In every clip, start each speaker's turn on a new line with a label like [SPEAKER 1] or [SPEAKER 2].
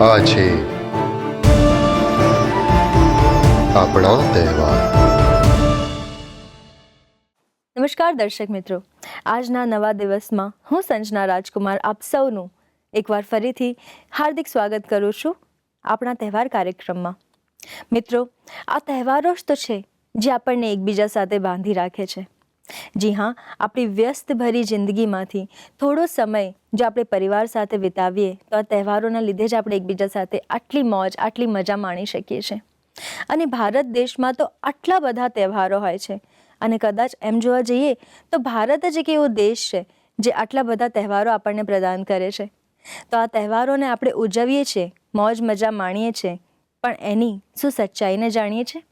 [SPEAKER 1] આ આપણા તહેવાર.
[SPEAKER 2] નમસ્કાર દર્શક મિત્રો. આજના નવા દિવસમાં હું સંજના રાજકુમાર આપ સૌનું એકવાર ફરીથી હાર્દિક સ્વાગત કરું છું આપણા તહેવાર કાર્યક્રમમાં. મિત્રો, આ તહેવારો જ તો છે જે આપણને એકબીજા સાથે બાંધી રાખે છે. જી હા, આપણી વ્યસ્તભરી જિંદગીમાંથી થોડો સમય જો આપણે પરિવાર સાથે વિતાવીએ, તો આ તહેવારોના લીધે જ આપણે એકબીજા સાથે આટલી મોજ, આટલી મજા માણી શકીએ છીએ. અને ભારત દેશમાં તો આટલા બધા તહેવારો હોય છે. અને કદાચ એમ જોવા જઈએ, તો ભારત જ એક એવો દેશ છે, જે આટલા બધા તહેવારો આપણને પ્રદાન કરે છે. તો આ તહેવારોને આપણે ઉજવીએ છીએ મોજ મજા માણીએ છીએ, પણ એની શું સચ્ચાઈને જાણીએ છીએ?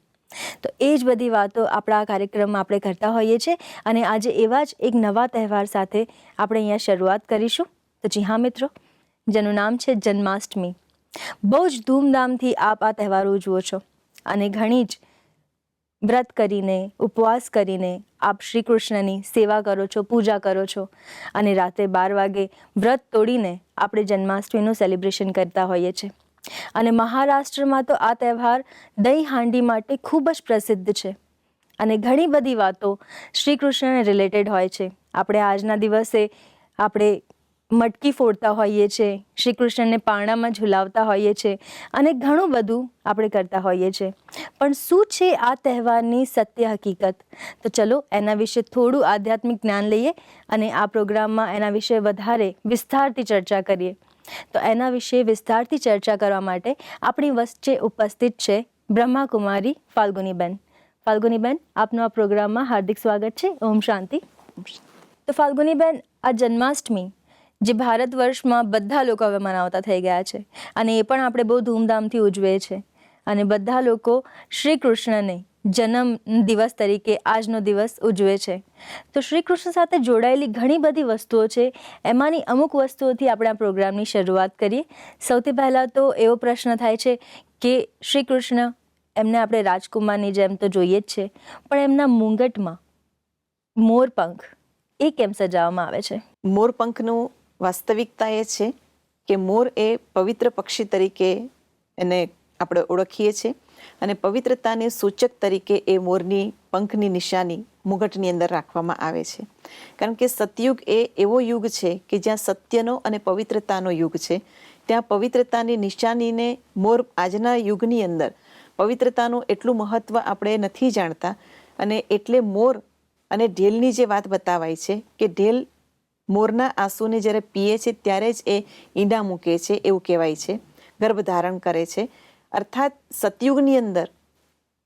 [SPEAKER 2] તો એ જ બધી વાતો આપણા કાર્યક્રમમાં આપણે કરતા હોઈએ છીએ અને આજે એવા જ એક નવા તહેવાર સાથે આપણે અહીંયા શરૂઆત કરીશું. તો જી હા, મિત્રો. જેનું નામ છે જન્માષ્ટમી. બહુ જ ધૂમધામથી આપ આ તહેવાર ઉજવો છો અને ઘણી જ વ્રત કરીને, ઉપવાસ કરીને આપ શ્રી કૃષ્ણની સેવા કરો છો, પૂજા કરો છો અને રાત્રે બાર વાગે વ્રત તોડીને આપણે જન્માષ્ટમીનું સેલિબ્રેશન કરતા હોઈએ છીએ. અને મહારાષ્ટ્રમાં તો આ તહેવાર દહીં હાંડી માટે ખૂબ જ પ્રસિદ્ધ છે. અને ઘણી બધી વાતો શ્રી કૃષ્ણને રિલેટેડ હોય છે. આપણે આજના દિવસે આપણે મટકી ફોડતા હોઈએ છીએ શ્રી કૃષ્ણને પાણામાં ઝુલાવતા હોઈએ છીએ અને ઘણું બધું આપણે કરતા હોઈએ છીએ પણ શું છે આ તહેવારની સત્ય હકીકત? તો ચલો એના વિશે થોડું આધ્યાત્મિક જ્ઞાન લઈએ અને આ પ્રોગ્રામમાં એના વિશે વધારે વિસ્તારથી ચર્ચા કરીએ. તો એના વિશે વિસ્તારથી ચર્ચા કરવા માટે આપણી વચ્ચે ઉપસ્થિત છે બ્રહ્માકુમારી ફાલ્ગુનીબેન. ફાલ્ગુનીબેન, આપનું આ પ્રોગ્રામમાં હાર્દિક સ્વાગત છે. ઓમ શાંતિ. તો ફાલ્ગુનીબેન, આ જન્માષ્ટમી, જે ભારત વર્ષમાં બધા લોકો હવે મનાવતા થઈ ગયા છે અને એ પણ આપણે બહુ ધૂમધામથી ઉજવે છે અને બધા લોકો શ્રી કૃષ્ણને જન્મ દિવસ તરીકે આજનો દિવસ ઉજવે છે. તો શ્રી કૃષ્ણ સાથે જોડાયેલી ઘણી બધી વસ્તુઓ છે. એમાંની અમુક વસ્તુઓથી આપણે આ પ્રોગ્રામની શરૂઆત કરીએ. સૌથી પહેલાં તો એવો પ્રશ્ન થાય છે કે શ્રી કૃષ્ણ એમને આપણે રાજકુમારની જેમ તો જોઈએ જ છે, પણ એમના મુંગટમાં મોરપંખ એ કેમ સજાવવામાં આવે છે?
[SPEAKER 3] મોરપંખનું વાસ્તવિકતા એ છે કે મોર એ પવિત્ર પક્ષી તરીકે એને આપણે ઓળખીએ છીએ. અને પવિત્રતાને સૂચક તરીકે એ મોરની પંખની નિશાની મુગટની અંદર રાખવામાં આવે છે. કારણ કે સતયુગ એ એવો યુગ છે કે જ્યાં સત્યનો અને પવિત્રતાનો યુગ છે. ત્યાં પવિત્રતાની નિશાનીને મોર આજના યુગની અંદર પવિત્રતાનું એટલું મહત્ત્વ આપણે નથી જાણતા અને એટલે મોર અને ઢેલની જે વાત બતાવાય છે કે ઢેલ મોરના આંસુને જ્યારે પીએ છે ત્યારે જ એ ઈંડા મૂકે છે એવું કહેવાય છે, ગર્ભ ધારણ કરે છે. અર્થાત સતયુગની અંદર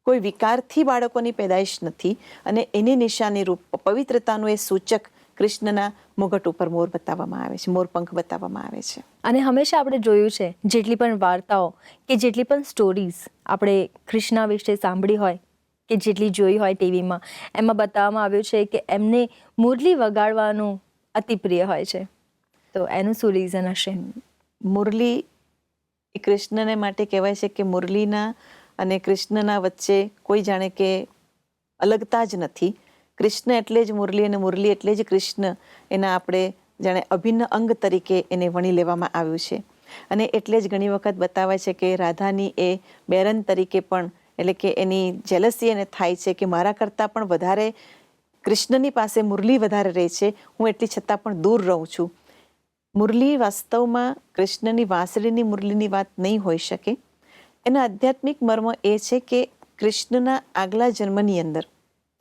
[SPEAKER 3] કોઈ વિકારથી બાળકોની પેદાઈશ નથી અને એની નિશાની રૂપ પવિત્રતાનું એ સૂચક કૃષ્ણના મુગટ ઉપર મોર બતાવવામાં આવે છે મોરપંખ બતાવવામાં આવે છે.
[SPEAKER 2] અને હંમેશા આપણે જોયું છે જેટલી પણ વાર્તાઓ કે જેટલી પણ સ્ટોરીઝ આપણે કૃષ્ણ વિશે સાંભળી હોય કે જેટલી જોઈ હોય ટીવીમાં એમાં બતાવવામાં આવ્યું છે કે એમને મુરલી વગાડવાનું અતિ પ્રિય હોય છે. તો એનું શું રીઝન હશે?
[SPEAKER 3] મુરલી એ કૃષ્ણને માટે કહેવાય છે કે મુરલીના અને કૃષ્ણના વચ્ચે કોઈ જાણે કે અલગતા જ નથી. કૃષ્ણ એટલે જ મુરલી અને મુરલી એટલે જ કૃષ્ણ એના આપણે જાણે અભિન્ન અંગ તરીકે એને વણી લેવામાં આવ્યું છે. અને એટલે જ ઘણી વખત બતાવાય છે કે રાધાની એ બેરન તરીકે પણ એટલે કે એની જેલસી એને થાય છે કે મારા કરતાં પણ વધારે કૃષ્ણની પાસે મુરલી વધારે રહે છે. હું એટલી છતાં પણ દૂર રહું છું. મુરલી વાસ્તવમાં કૃષ્ણની, વાંસળીની મુરલીની વાત નહીં હોઈ શકે. એના આધ્યાત્મિક મર્મ એ છે કે કૃષ્ણના આગલા જન્મની અંદર,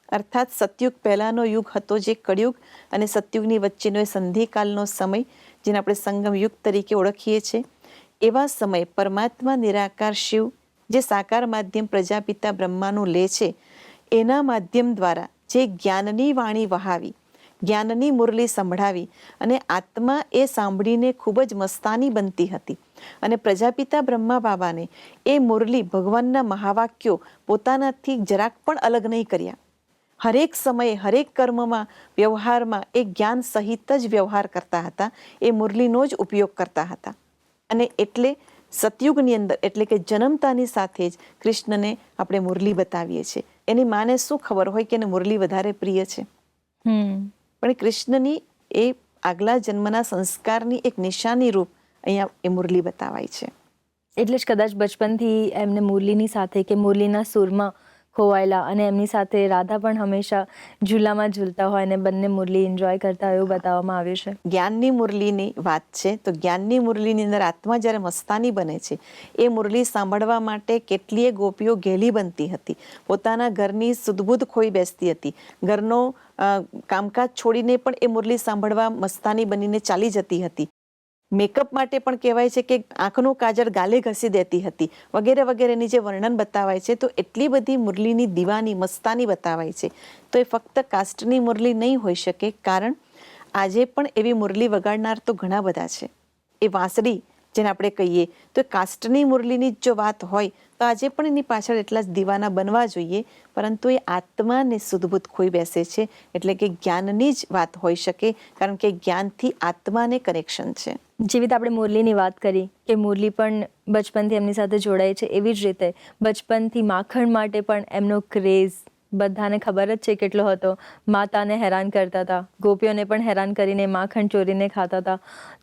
[SPEAKER 3] અર્થાત સતયુગ પહેલાંનો યુગ હતો જે કળયુગ અને સતયુગની વચ્ચેનો એ સંધિકાલનો સમય, જેને આપણે સંગમ યુગ તરીકે ઓળખીએ છીએ, એવા સમય પરમાત્મા નિરાકાર શિવ, જે સાકાર માધ્યમ પ્રજાપિતા બ્રહ્માનું લે છે, એના માધ્યમ દ્વારા જે જ્ઞાનની વાણી વહાવી જ્ઞાનની મુરલી સંભળાવી અને આત્મા એ સાંભળીને ખૂબ જ મસ્તાની બનતી હતી. અને પ્રજાપિતા બ્રહ્મા બાબાને એ મુરલી ભગવાનના મહાવાક્યો પોતાનાથી જરાક પણ અલગ નહીં કર્યા. હરેક સમયે, હરેક કર્મમાં, વ્યવહારમાં એ જ્ઞાન સહિત જ વ્યવહાર કરતા હતા. એ મુરલીનો જ ઉપયોગ કરતા હતા. અને એટલે સતયુગની અંદર, એટલે કે જન્મતાની સાથે જ કૃષ્ણને આપણે મુરલી બતાવીએ છીએ. એની માને શું ખબર હોય કે એને મુરલી વધારે પ્રિય છે?
[SPEAKER 2] હમ.
[SPEAKER 3] પણ કૃષ્ણની એ આગલા જન્મના સંસ્કારની એક નિશાની રૂપ અહીંયા એ મુરલી બતાવાય છે.
[SPEAKER 2] એટલે જ કદાચ બચપનથી એમને મુરલીની સાથે કે મુરલીના સૂરમાં ખોવાયેલા અને એમની સાથે રાધા પણ હંમેશા ઝૂલામાં ઝૂલતા હોય અને બંને મુરલી એન્જોય કરતા હોય એવું બતાવવામાં આવ્યું છે.
[SPEAKER 3] જ્ઞાનની મુરલીની વાત છે તો જ્ઞાનની મુરલીની અંદર આત્મા જ્યારે મસ્તાની બને છે એ મુરલી સાંભળવા માટે કેટલીય ગોપીઓ ઘેલી બનતી હતી. પોતાના ઘરની સુદબુદ ખોઈ બેસતી હતી. ઘરનો કામકાજ છોડીને પણ એ મુરલી સાંભળવા મસ્તાની બનીને ચાલી જતી હતી. મેકઅપ માટે પણ કહેવાય છે કે આંખનું કાજળ ગાલે ઘસી દેતી હતી. વગેરે વગેરેની જે વર્ણન બતાવાય છે તો એટલી બધી મુરલીની દીવાની, મસ્તાની બતાવાય છે. તો એ ફક્ત કાસ્ટની મુરલી નહીં હોઈ શકે, કારણ આજે પણ એવી મુરલી વગાડનાર તો ઘણા બધા છે. એ વાંસળી જેને આપણે કહીએ. તો કાસ્ટની મુરલીની જો વાત હોય, તો આજે પણ એની પાછળ એટલા જ દીવાના બનવા જોઈએ, પરંતુ એ આત્માને સુદબુદ ખોઈ બેસે છે, એટલે કે જ્ઞાનની જ વાત હોઈ શકે, કારણ કે જ્ઞાનથી આત્માને કનેક્શન છે.
[SPEAKER 2] જેવી રીતે આપણે મુરલીની વાત કરી, કે મુરલી પણ બચપનથી એમની સાથે જોડાય છે, એવી જ રીતે બચપનથી માખણ માટે પણ એમનો ક્રેઝ બધાને ખબર જ છે કેટલો હતો. માતાને હેરાન કરતા હતા, ગોપીઓને પણ હેરાન કરીને માખણ ચોરીને ખાતા હતા.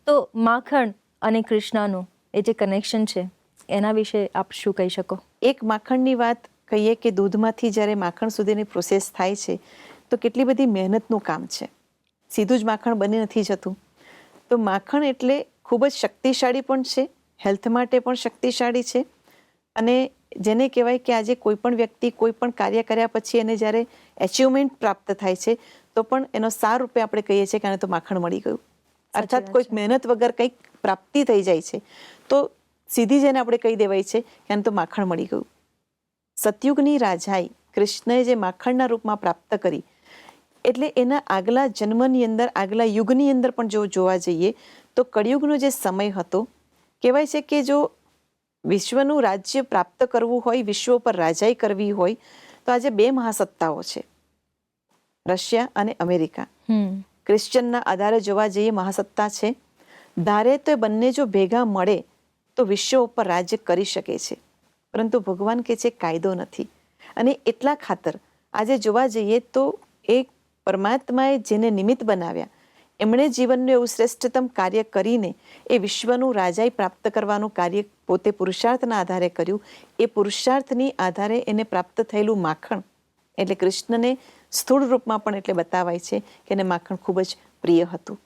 [SPEAKER 2] તો માખણ અને કૃષ્ણનું એ જે કનેક્શન છે, એના વિશે આપ શું કહી શકો?
[SPEAKER 3] એક માખણની વાત કહીએ કે દૂધમાંથી જ્યારે માખણ સુધીની પ્રોસેસ થાય છે, તો કેટલી બધી મહેનતનું કામ છે. સીધું જ માખણ બની નથી જતું. તો માખણ એટલે ખૂબ જ શક્તિશાળી પણ છે, હેલ્થ માટે પણ શક્તિશાળી છે અને જેને કહેવાય કે આજે કોઈ પણ વ્યક્તિ કોઈ પણ કાર્ય કર્યા પછી એને જ્યારે એચિવમેન્ટ પ્રાપ્ત થાય છે, તો પણ એનો સાર રૂપે આપણે કહીએ છીએ કે આને તો માખણ મળી ગયું. અર્થાત કોઈક મહેનત વગર કંઈક પ્રાપ્તિ થઈ જાય છે તો સીધી જેને આપણે કહી દેવાય છે કે આને તો માખણ મળી ગયું. સતયુગની રાજાઈ કૃષ્ણએ જે માખણના રૂપમાં પ્રાપ્ત કરી એટલે એના આગલા જન્મની અંદર આગલા યુગની અંદર પણ જો જોવા જઈએ તો કળિયુગનો જે સમય હતો કહેવાય છે કે જો વિશ્વનું રાજ્ય પ્રાપ્ત કરવું હોય વિશ્વ પર રાજાઈ કરવી હોય તો આજે બે મહાસત્તાઓ છે રશિયા અને અમેરિકા. ક્રિશ્ચનના આધારે જોવા જઈએ મહાસત્તા છે. ધારે તો એ બંને જો ભેગા મળે તો વિશ્વ ઉપર રાજ્ય કરી શકે છે. પરંતુ ભગવાન કે છે કાયદો નથી. અને એટલા ખાતર આજે જોવા જઈએ તો એ પરમાત્માએ જેને નિમિત્ત બનાવ્યા, એમણે જીવનનું એવું શ્રેષ્ઠતમ કાર્ય કરીને એ વિશ્વનું રાજાઈ પ્રાપ્ત કરવાનું કાર્ય પોતે પુરુષાર્થના આધારે કર્યું. એ પુરુષાર્થની આધારે એને પ્રાપ્ત થયેલું માખણ એટલે કૃષ્ણને સ્થૂળ રૂપમાં પણ એટલે બતાવાય છે કે એને માખણ ખૂબ જ પ્રિય હતું.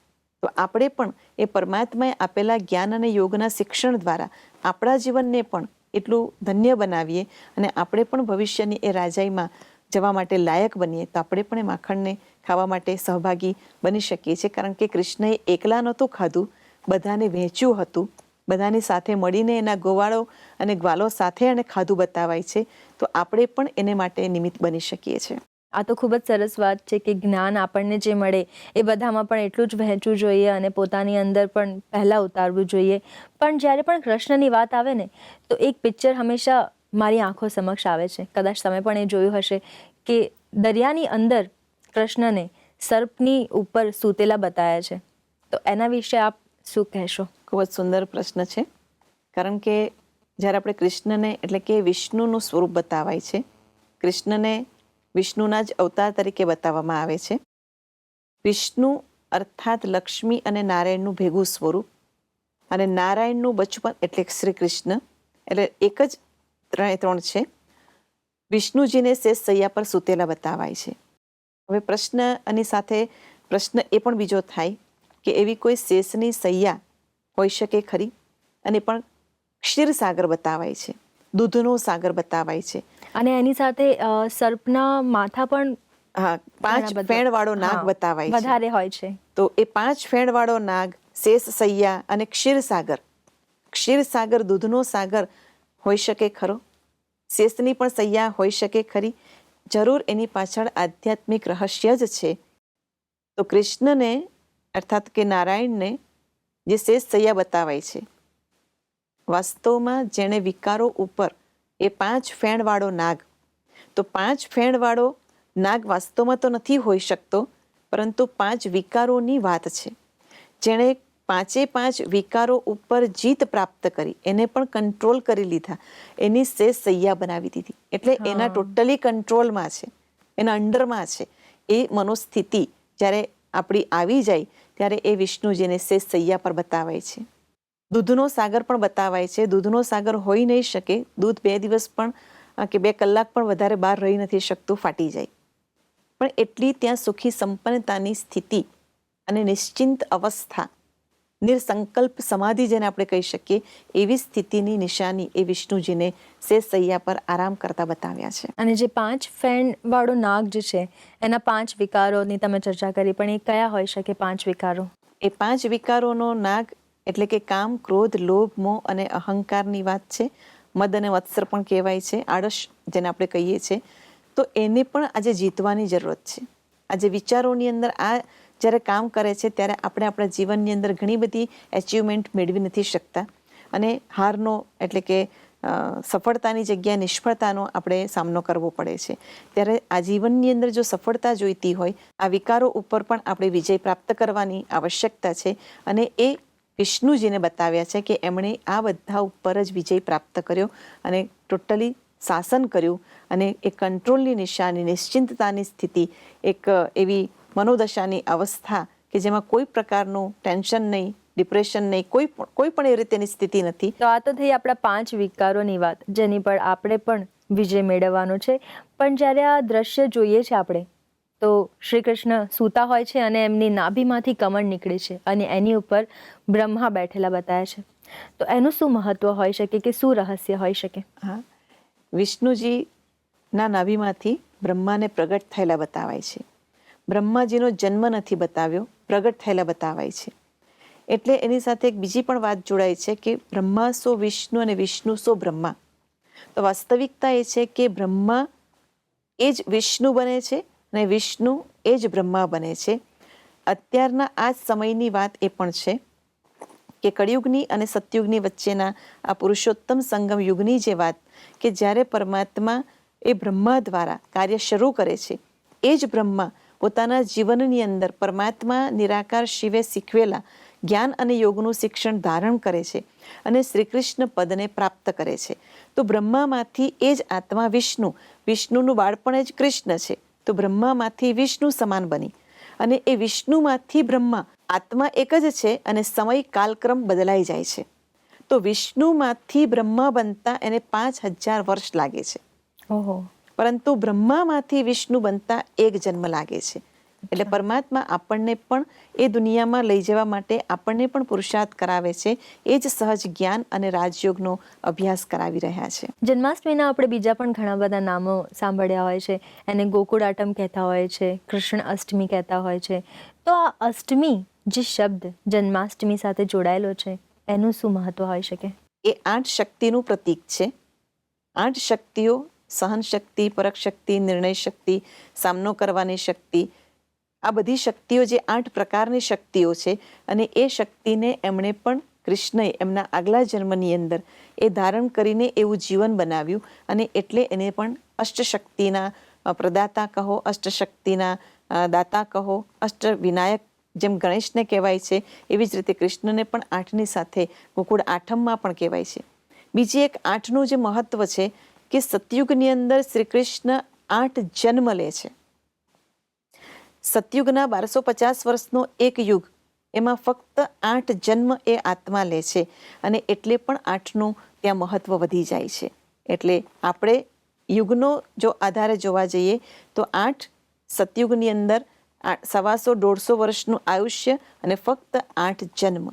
[SPEAKER 3] તો આપણે પણ એ પરમાત્માએ આપેલા જ્ઞાન અને યોગના શિક્ષણ દ્વારા આપણા જીવનને પણ એટલું ધન્ય બનાવીએ અને આપણે પણ ભવિષ્યની એ રાજાઈમાં જવા માટે લાયક બનીએ તો આપણે પણ એ માખણને ખાવા માટે સહભાગી બની શકીએ છીએ. કારણ કે કૃષ્ણએ એકલા નહોતું ખાધું, બધાને વહેંચ્યું હતું. બધાની સાથે મળીને એના ગોવાળો અને ગ્વાલો સાથે અને ખાધું બતાવાય છે. તો આપણે પણ એને માટે નિમિત્ત બની શકીએ છીએ.
[SPEAKER 2] આ તો ખૂબ જ સરસ વાત છે કે જ્ઞાન આપણને જે મળે એ બધામાં પણ એટલું જ વહેંચવું જોઈએ અને પોતાની અંદર પણ પહેલાં ઉતારવું જોઈએ. પણ જ્યારે પણ કૃષ્ણની વાત આવે ને, તો એક પિક્ચર હંમેશા મારી આંખો સમક્ષ આવે છે. કદાચ તમે પણ એ જોયું હશે કે દરિયાની અંદર કૃષ્ણને સર્પની ઉપર સૂતેલા બતાવ્યા છે. તો એના વિશે આપ શું કહેશો?
[SPEAKER 3] ખૂબ જ સુંદર પ્રશ્ન છે. કારણ કે જ્યારે આપણે કૃષ્ણને એટલે કે વિષ્ણુનું સ્વરૂપ બતાવાય છે, કૃષ્ણને વિષ્ણુના જ અવતાર તરીકે બતાવવામાં આવે છે. વિષ્ણુ અર્થાત લક્ષ્મી અને નારાયણનું ભેગું સ્વરૂપ. અને નારાયણનું બચપન એટલે શ્રી કૃષ્ણ એટલે એક જ ત્રણે ત્રણ છે. વિષ્ણુજીને શેષ સૈયા પર સૂતેલા બતાવાય છે. હવે પ્રશ્ન અને સાથે પ્રશ્ન એ પણ બીજો થાય કે એવી કોઈ શેષની સૈયા હોઈ શકે ખરી? અને પણ ક્ષીરસાગર બતાવાય છે દૂધનો સાગર બતાવાય છે.
[SPEAKER 2] અને એની સાથે સર્પના માથા પણ
[SPEAKER 3] હા પાંચ ફેણવાળો નાગ બતાવાય છે.
[SPEAKER 2] વધારે હોય છે.
[SPEAKER 3] તો એ પાંચ ફેણવાળો નાગ શેષ સૈયા અને ક્ષીરસાગર ક્ષીરસાગર દૂધનો સાગર હોઈ શકે ખરો? શેષની પણ સૈયા હોઈ શકે ખરી? જરૂર એની પાછળ આધ્યાત્મિક રહસ્ય જ છે. તો કૃષ્ણને અર્થાત કે નારાયણને જે શેષ સૈયા બતાવાય છે. વાસ્તવમાં જેણે વિકારો ઉપર એ પાંચ ફેણવાળો નાગ તો પાંચ ફેણવાળો નાગ વાસ્તવમાં તો નથી હોઈ શકતો પરંતુ પાંચ વિકારોની વાત છે. જેણે પાંચે પાંચ વિકારો ઉપર જીત પ્રાપ્ત કરી એને પણ કંટ્રોલ કરી લીધા એની શેષ સૈયા બનાવી દીધી. એટલે એના ટોટલી કંટ્રોલમાં છે એના અંડરમાં છે એ મનોસ્થિતિ જ્યારે આપણી આવી જાય ત્યારે એ વિષ્ણુજીને શેષ સૈયા પર બતાવાય છે. દૂધનો સાગર પણ બતાવાય છે. દૂધનો સાગર હોઈ નહીં શકે. દૂધ બે દિવસ પણ કે બે કલાક પણ વધારે બહાર રહી નથી શકતું, ફાટી જાય. પણ એટલી ત્યાં સુખી સંપન્નતાની સ્થિતિ અને નિશ્ચિંત અવસ્થા નિર્સંકલ્પ સમાધિ જેને આપણે કહી શકીએ એવી સ્થિતિની નિશાની એ વિષ્ણુજીને શેષૈયા પર આરામ કરતા બતાવ્યા છે.
[SPEAKER 2] અને જે પાંચ ફેણ વાળો નાગ જે છે એના પાંચ વિકારોની તમે ચર્ચા કરી પણ એ કયા હોઈ શકે પાંચ વિકારો?
[SPEAKER 3] એ પાંચ વિકારોનો નાગ એટલે કે કામ ક્રોધ લોભ મોહ અને અહંકારની વાત છે. મદ અને વત્સર પણ કહેવાય છે આળસ જેને આપણે કહીએ છીએ તો એને પણ આજે જીતવાની જરૂરત છે. આજે વિચારોની અંદર આ જ્યારે કામ કરે છે, ત્યારે આપણે આપણા જીવનની અંદર ઘણી બધી એચિવમેન્ટ મેળવી નથી શકતા. અને હારનો એટલે કે સફળતાની જગ્યાએ નિષ્ફળતાનો આપણે સામનો કરવો પડે છે. ત્યારે આ જીવનની અંદર જો સફળતા જોઈતી હોય, આ વિકારો ઉપર પણ આપણે વિજય પ્રાપ્ત કરવાની આવશ્યકતા છે. અને એ વિષ્ણુજીને બતાવ્યા છે કે એમણે આ બધા ઉપર જ વિજય પ્રાપ્ત કર્યો અને ટોટલી શાસન કર્યું. અને એ કંટ્રોલની નિશાની, નિશ્ચિંતતાની સ્થિતિ, એક એવી મનોદશાની અવસ્થા કે જેમાં કોઈ પ્રકારનું ટેન્શન નહીં ડિપ્રેશન નહીં કોઈ પણ કોઈ પણ એ રીતેની સ્થિતિ નથી.
[SPEAKER 2] તો આ તો થઈ આપણા પાંચ વિકારોની વાત જેની પર આપણે પણ વિજય મેળવવાનો છે. પણ જ્યારે આ દ્રશ્ય જોઈએ છે આપણે તો શ્રી કૃષ્ણ સૂતા હોય છે અને એમની નાભીમાંથી કમળ નીકળે છે અને એની ઉપર બ્રહ્મા બેઠેલા બતાવ્યા છે. તો એનું શું મહત્વ હોઈ શકે કે શું રહસ્ય હોઈ શકે?
[SPEAKER 3] હા. વિષ્ણુજીના નાભીમાંથી બ્રહ્માને પ્રગટ થયેલા બતાવાય છે. બ્રહ્માજીનો જન્મ નથી બતાવ્યો, પ્રગટ થયેલા બતાવાય છે. એટલે એની સાથે એક બીજી પણ વાત જોડાય છે કે બ્રહ્મા સો વિષ્ણુ અને વિષ્ણુ સો બ્રહ્મા. તો વાસ્તવિકતા એ છે કે બ્રહ્મા એ જ વિષ્ણુ બને છે અને વિષ્ણુ એ જ બ્રહ્મા બને છે. અત્યારના આ સમયની વાત એ પણ છે કે કળિયુગની અને સતયુગની વચ્ચેના આ પુરુષોત્તમ સંગમ યુગની જે વાત કે જ્યારે પરમાત્મા એ બ્રહ્મા દ્વારા કાર્ય શરૂ કરે છે, એ જ બ્રહ્મા પોતાના જીવનની અંદર પરમાત્મા નિરાકાર શિવે શીખવેલા જ્ઞાન અને યોગનું શિક્ષણ ધારણ કરે છે અને શ્રી કૃષ્ણ પદને પ્રાપ્ત કરે છે. તો બ્રહ્મામાંથી એ જ આત્મા વિષ્ણુ, વિષ્ણુનું બાળપણ જ કૃષ્ણ છે. તો બ્રહ્મામાંથી વિષ્ણુ સમાન બની અને એ વિષ્ણુમાંથી બ્રહ્મા આત્મા એક જ છે અને સમય કાલક્રમ બદલાઈ જાય છે. તો વિષ્ણુમાંથી બ્રહ્મા બનતા એને પાંચ હજાર વર્ષ લાગે છે.
[SPEAKER 2] ઓહો.
[SPEAKER 3] પરંતુ બ્રહ્મામાંથી વિષ્ણુ બનતા એક જન્મ લાગે છે. એટલે પરમાત્મા આપણને પણ એ દુનિયામાં લઈ જવા માટે આપણને પણ પુરુષાર્થ કરાવે છે. એ જ સહજ જ્ઞાન અને રાજયોગનો અભ્યાસ કરાવી રહ્યા છે.
[SPEAKER 2] જન્માષ્ટમીના આપણે બીજા પણ ઘણા બધા નામો સાંભળ્યા હોય છે. એને ગોકુળ આટમ કહેતા હોય છે કૃષ્ણ અષ્ટમી કહેતા હોય છે. તો આ અષ્ટમી જે શબ્દ જન્માષ્ટમી સાથે જોડાયેલો છે એનું શું મહત્વ હોઈ શકે?
[SPEAKER 3] એ આઠ શક્તિનું પ્રતીક છે. આઠ શક્તિઓ સહન શક્તિ પરક શક્તિ નિર્ણય શક્તિ સામનો કરવાની શક્તિ, આ બધી શક્તિઓ જે આઠ પ્રકારની શક્તિઓ છે અને એ શક્તિને એમણે પણ કૃષ્ણએ એમના આગલા જન્મની અંદર એ ધારણ કરીને એવું જીવન બનાવ્યું અને એટલે એને પણ અષ્ટશક્તિના પ્રદાતા કહો, અષ્ટશક્તિના દાતા કહો અષ્ટ વિનાયક જેમ ગણેશને કહેવાય છે, એવી જ રીતે કૃષ્ણને પણ આઠની સાથે ગોકુળ આઠમમાં પણ કહેવાય છે. બીજી એક આઠનું જે મહત્વ છે કે સતયુગની અંદર શ્રી કૃષ્ણ આઠ જન્મ લે છે. સતયુગના બારસો પચાસ વર્ષનો એક યુગ, એમાં ફક્ત આઠ જન્મ એ આત્મા લે છે અને એટલે પણ આઠનું ત્યાં મહત્વ વધી જાય છે. એટલે આપણે યુગનો જો આધારે જોવા જઈએ, તો આઠ સતયુગની અંદર સવાસો દોઢસો વર્ષનું આયુષ્ય અને ફક્ત આઠ જન્મ.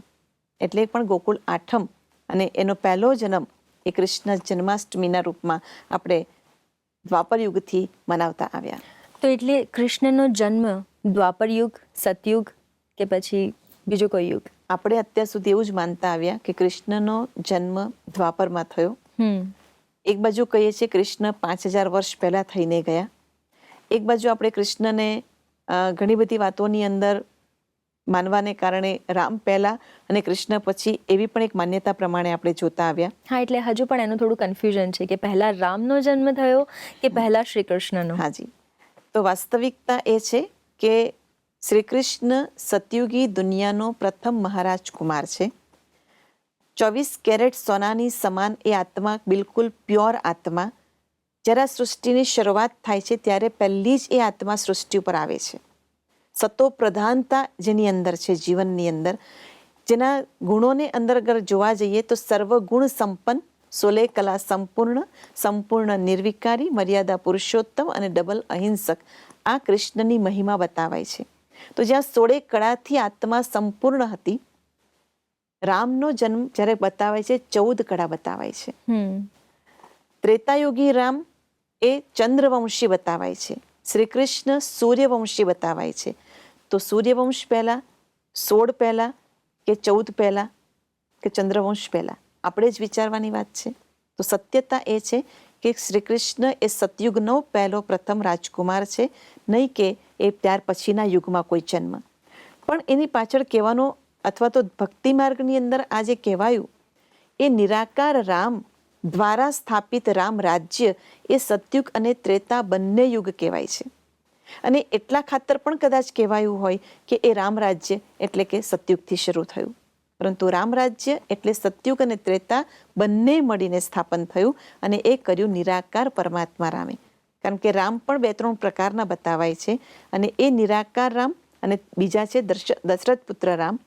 [SPEAKER 3] એટલે પણ ગોકુળ આઠમ અને એનો પહેલો જન્મ એ કૃષ્ણ જન્માષ્ટમીના રૂપમાં આપણે દ્વાપર યુગથી મનાવતા આવ્યા.
[SPEAKER 2] તો એટલે કૃષ્ણનો જન્મ દ્વાપર યુગ સતયુગ કે પછી બીજો કોઈ યુગ?
[SPEAKER 3] આપણે અત્યાર સુધી એવું જ માનતા આવ્યા કે કૃષ્ણનો જન્મ દ્વાપરમાં થયો. એક બાજુ કહીએ છીએ કૃષ્ણ પાંચ હજાર વર્ષ પહેલાં થઈને ગયા. એક બાજુ આપણે કૃષ્ણને ઘણી બધી વાતોની અંદર માનવાને કારણે રામ પહેલા અને કૃષ્ણ પછી એવી પણ એક માન્યતા પ્રમાણે આપણે જોતા આવ્યા.
[SPEAKER 2] હા એટલે હજુ પણ એનું થોડું કન્ફ્યુઝન છે કે પહેલા રામનો જન્મ થયો કે પહેલા શ્રી કૃષ્ણનો
[SPEAKER 3] હાજી. તો વાસ્તવિકતા એ છે કે શ્રી કૃષ્ણ સતયુગી દુનિયાનો પ્રથમ મહારાજ કુમાર છે. ચોવીસ કેરેટ સોનાની સમાન એ આત્મા બિલકુલ પ્યોર આત્મા. જ્યારે સૃષ્ટિની શરૂઆત થાય છે ત્યારે પહેલી જ એ આત્મા સૃષ્ટિ ઉપર આવે છે. સતો પ્રધાનતા જેની અંદર છે જીવનની અંદર. જેના ગુણોને અંદર અગર જોવા જઈએ તો સર્વગુણ સંપન્ન સોલે કલા સંપૂર્ણ સંપૂર્ણ નિર્વિકારી મર્યાદા પુરુષોત્તમ અને ડબલ અહિંસક. આ કૃષ્ણની મહિમા બતાવાય છે. તો જ્યાં સોળે કળાથી આત્મા સંપૂર્ણ હતી રામનો જન્મ જ્યારે બતાવાય છે ચૌદ કળા બતાવાય છે.
[SPEAKER 2] હમ.
[SPEAKER 3] ત્રેતાયુગી રામ એ ચંદ્રવંશી બતાવાય છે. શ્રી કૃષ્ણ સૂર્યવંશી બતાવાય છે. તો સૂર્યવંશ પહેલા, સોળ પહેલા કે ચૌદ પહેલા કે ચંદ્રવંશ પહેલા? આપણે જ વિચારવાની વાત છે. તો સત્યતા એ છે કે શ્રી કૃષ્ણ એ સતયુગનો પહેલો પ્રથમ રાજકુમાર છે, નહીં કે એ ત્યાર પછીના યુગમાં કોઈ જન્મ. પણ એની પાછળ કહેવાનો અથવા તો ભક્તિ માર્ગની અંદર આ જે કહેવાયું, એ નિરાકાર રામ દ્વારા સ્થાપિત રામ રાજ્ય એ સતયુગ અને ત્રેતા બંને યુગ કહેવાય છે. અને એટલા ખાતર પણ કદાચ કહેવાયું હોય કે એ રામ રાજ્ય એટલે કે સતયુગથી શરૂ થયું. પરંતુ રામ રાજ્ય એટલે સતયુગ અને ત્રેતા બંને મળીને સ્થાપન થયું અને એ કર્યું નિરાકાર પરમાત્મા રામે. કારણ કે રામ પણ બે ત્રણ પ્રકારના બતાવાય છે. અને એ નિરાકાર રામ અને બીજા છે દશરથ પુત્ર રામ,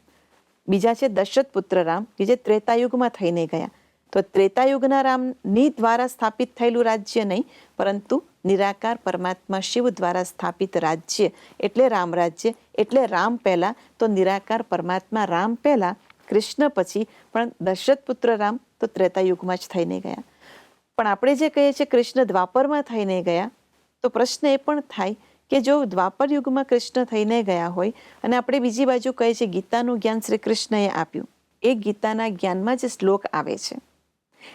[SPEAKER 3] બીજા છે દશરથ પુત્ર રામ કે જે ત્રેતાયુગમાં થઈને ગયા. તો ત્રેતાયુગના રામની દ્વારા સ્થાપિત થયેલું રાજ્ય નહીં, પરંતુ નિરાકાર પરમાત્મા શિવ દ્વારા સ્થાપિત રાજ્ય એટલે રામ રાજ્ય. એટલે રામ પહેલા, તો નિરાકાર પરમાત્મા રામ પહેલા, કૃષ્ણ પછી, પણ દશરથ પુત્ર રામ તો ત્રેતાયુગમાં જ થઈને ગયા. પણ આપણે જે કહીએ છીએ કૃષ્ણ દ્વાપરમાં થઈને ગયા, તો પ્રશ્ન એ પણ થાય કે જો દ્વાપર યુગમાં કૃષ્ણ થઈને ગયા હોય, અને આપણે બીજી બાજુ કહીએ છીએ ગીતાનું જ્ઞાન શ્રી કૃષ્ણએ આપ્યું, એ ગીતાના જ્ઞાનમાં જે શ્લોક આવે છે.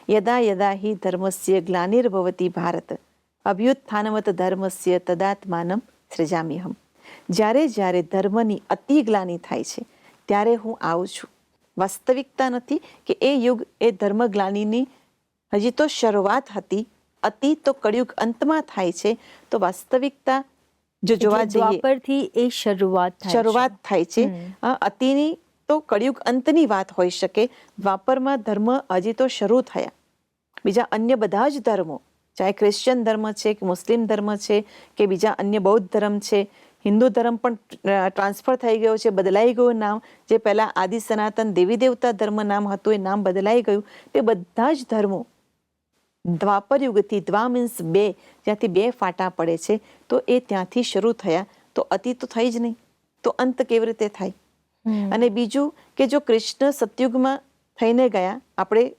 [SPEAKER 3] યદા યદા હિ ધર્મસ્ય ગ્લાનિર્ભવતી ભારત અભ્યુત્થાનવત ધર્મસ્ય તદાત્માનમ સૃજામ્યહમ જ્યારે જ્યારે ધર્મની અતિ ગ્લાની થાય છે ત્યારે હું આવું છું વાસ્તવિકતા નથી કે એ યુગ એ ધર્મ ગ્લાનીની હજી તો શરૂઆત હતી અતિ તો કળિયુગ અંતમાં થાય છે તો વાસ્તવિકતા જો જોવા જઈએ
[SPEAKER 2] પરથી એ શરૂઆત
[SPEAKER 3] શરૂઆત થાય છે અતિની તો કળિયુગ અંતની વાત હોઈ શકે. દ્વાપરમાં ધર્મ હજી તો શરૂ થયા. બીજા અન્ય બધા જ ધર્મો, ચાહે ક્રિશ્ચિયન ધર્મ છે કે મુસ્લિમ ધર્મ છે કે બીજા અન્ય બૌદ્ધ ધર્મ છે હિન્દુ ધર્મ પણ ટ્રાન્સફર થઈ ગયો છે, બદલાઈ ગયું નામ. જે પહેલાં આદિ સનાતન દેવી દેવતા ધર્મ નામ હતું, એ નામ બદલાઈ ગયું. તે બધા જ ધર્મો, દ્વાપર યુગથી દ્વા મીન્સ બે, જ્યાંથી બે ફાટા પડે છે, તો એ ત્યાંથી શરૂ થયા. તો અતિ તો થઈ જ નહીં. તો અંત કેવી રીતે થાય. અને બીજું કે જો કૃષ્ણ સતયુગમાં થઈને ગયા આપણે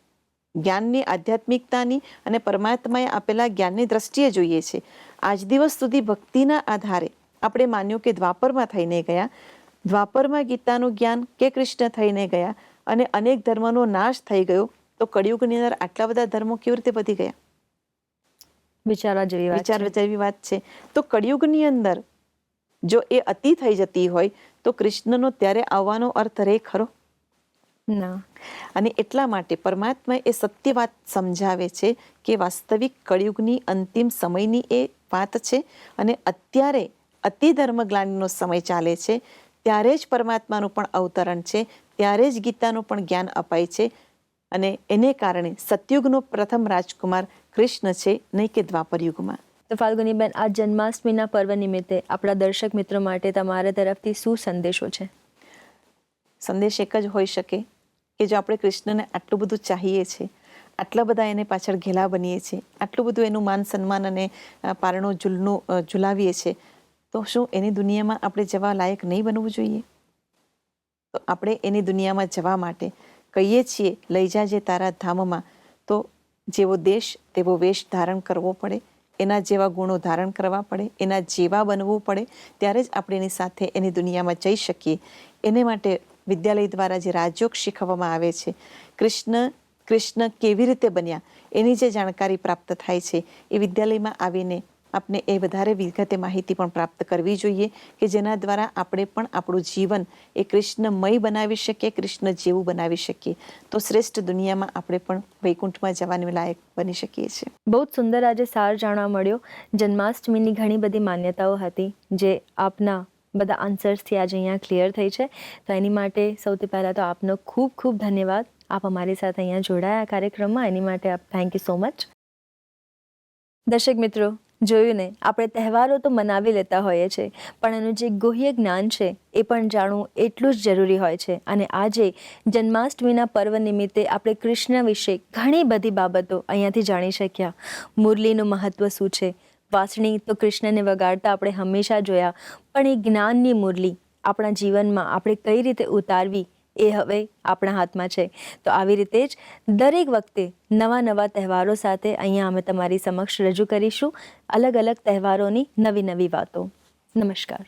[SPEAKER 3] જ્ઞાનની આધ્યાત્મિકતાની અને પરમાત્માએ આપેલા જ્ઞાનની દ્રષ્ટિએ જોઈએ છે. આજ દિવસ સુધી ભક્તિના આધારે આપણે માન્યું કે દ્વાપરમાં થઈને ગયા. દ્વાપરમાં ગીતાનું જ્ઞાન કે કૃષ્ણ થઈને ગયા અને અનેક ધર્મનો નાશ થઈ ગયો તો કળિયુગની અંદર આટલા બધા ધર્મો કેવી રીતે વધી ગયા?
[SPEAKER 2] વિચારવા જેવી વિચારવા.
[SPEAKER 3] જેવી વાત છે. તો કળિયુગની અંદર જો એ અતિ થઈ જતી હોય તો કૃષ્ણનો ત્યારે આવવાનો અર્થ રહે ખરો?
[SPEAKER 2] ના.
[SPEAKER 3] અને એટલા માટે પરમાત્મા એ સત્ય વાત સમજાવે છે કે વાસ્તવિક કળિયુગની અંતિમ સમયની એ વાત છે અને અત્યારે અતિ ધર્મગ્લાનીનો સમય ચાલે છે ત્યારે જ પરમાત્માનું પણ અવતરણ છે ત્યારે જ ગીતાનું પણ જ્ઞાન અપાય છે અને એને કારણે સતયુગનો પ્રથમ રાજકુમાર કૃષ્ણ છે નહીં કે દ્વાપર યુગમાં
[SPEAKER 2] તો ફાલ્ગુનીબેન, આ જન્માષ્ટમીના પર્વ નિમિત્તે આપણા દર્શક મિત્રો માટે તમારા તરફથી શું સંદેશો છે?
[SPEAKER 3] સંદેશ એક જ હોઈ શકે કે જો આપણે કૃષ્ણને આટલું બધું ચાહીએ છીએ, આટલા બધા એને પાછળ ઘેલા બનીએ છીએ, આટલું બધું એનું માન સન્માન અને પારણો ઝૂલનું ઝુલાવીએ છીએ, તો શું એની દુનિયામાં આપણે જવા લાયક નહીં બનવું જોઈએ? તો આપણે એની દુનિયામાં જવા માટે કહીએ છીએ, લઈ જાજે તારા ધામમાં, તો જેવો દેશ તેવો વેશ ધારણ કરવો પડે. એના જેવા ગુણો ધારણ કરવા પડે, એના જેવા બનવું પડે, ત્યારે જ આપણે એની સાથે એની દુનિયામાં જઈ શકીએ. એને માટે વિદ્યાલય દ્વારા જે રાજયોગ શીખવવામાં આવે છે, કૃષ્ણ કૃષ્ણ કેવી રીતે બન્યા, એની જે જાણકારી પ્રાપ્ત થાય છે, એ વિદ્યાલયમાં આવીને આપને એ વધારે વિગતે માહિતી પણ પ્રાપ્ત કરવી જોઈએ કે જેના દ્વારા આપણે પણ આપણું જીવન એ કૃષ્ણમય બનાવી શકીએ, કૃષ્ણ જેવું બનાવી શકીએ. તો શ્રેષ્ઠ દુનિયામાં આપણે પણ વૈકુંઠમાં જવાની લાયક બની શકીએ છીએ.
[SPEAKER 2] બહુ જ સુંદર આજે સાર જાણવા મળ્યો. જન્માષ્ટમીની ઘણી બધી માન્યતાઓ હતી જે આપના બધા આન્સર્સથી આજે અહીંયા ક્લિયર થઈ છે. તો એની માટે સૌથી પહેલાં તો આપનો ખૂબ ખૂબ ધન્યવાદ. આપ અમારી સાથે અહીંયા જોડાયા કાર્યક્રમમાં. એની માટે આપ થેન્ક યુ સો મચ દર્શક મિત્રો જોયું ને આપણે તહેવારો તો મનાવી લેતા હોઈએ છીએ, પણ એનું જે ગુહ્ય જ્ઞાન છે, એ પણ જાણવું એટલું જ જરૂરી હોય છે. અને આજે જન્માષ્ટમીના પર્વ નિમિત્તે આપણે કૃષ્ણ વિશે ઘણી બધી બાબતો અહીંયાથી જાણી શક્યા. મુરલીનું મહત્ત્વ શું છે? વાસણી તો કૃષ્ણને વગાડતા આપણે હંમેશા જોયા, પણ એ જ્ઞાનની મુરલી આપણા જીવનમાં આપણે કઈ રીતે ઉતારવી એ હવે આપણા હાથમાં છે. તો આવી રીતે જ દરેક વખતે નવા નવા તહેવારો સાથે અહીંયા અમે તમારી સમક્ષ રજૂ કરીશું. અલગ અલગ તહેવારોની નવી નવી વાતો. નમસ્કાર.